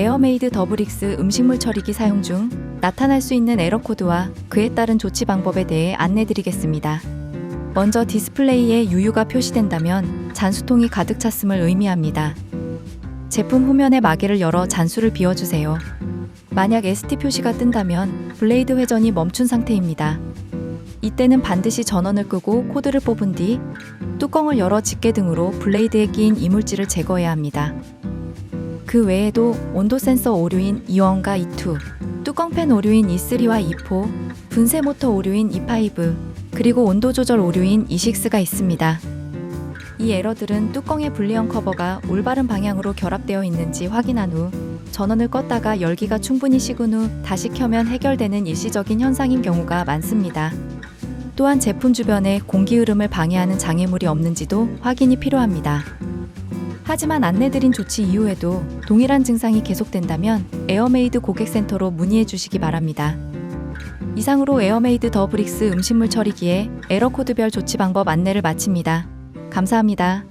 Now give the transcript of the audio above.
에어메이드 더블릭스 음식물 처리기 사용 중 나타날 수 있는 에러 코드와 그에 따른 조치 방법에 대해 안내드리겠습니다. 먼저 디스플레이에 유유가 표시된다면 잔수통이 가득 찼음을 의미합니다. 제품 후면의 마개를 열어 잔수를 비워주세요. 만약 ST 표시가 뜬다면 블레이드 회전이 멈춘 상태입니다. 이때는 반드시 전원을 끄고 코드를 뽑은 뒤 뚜껑을 열어 집게 등으로 블레이드에 끼인 이물질을 제거해야 합니다. 그 외에도 온도 센서 오류인 E1과 E2, 뚜껑팬 오류인 E3와 E4, 분쇄 모터 오류인 E5, 그리고 온도 조절 오류인 E6가 있습니다. 이 에러들은 뚜껑의 분리형 커버가 올바른 방향으로 결합되어 있는지 확인한 후 전원을 껐다가 열기가 충분히 식은 후 다시 켜면 해결되는 일시적인 현상인 경우가 많습니다. 또한 제품 주변에 공기 흐름을 방해하는 장애물이 없는지도 확인이 필요합니다. 하지만 안내드린 조치 이후에도 동일한 증상이 계속된다면 에어메이드 고객센터로 문의해 주시기 바랍니다. 이상으로 에어메이드 더 브릭스 음식물 처리기의 에러 코드별 조치 방법 안내를 마칩니다. 감사합니다.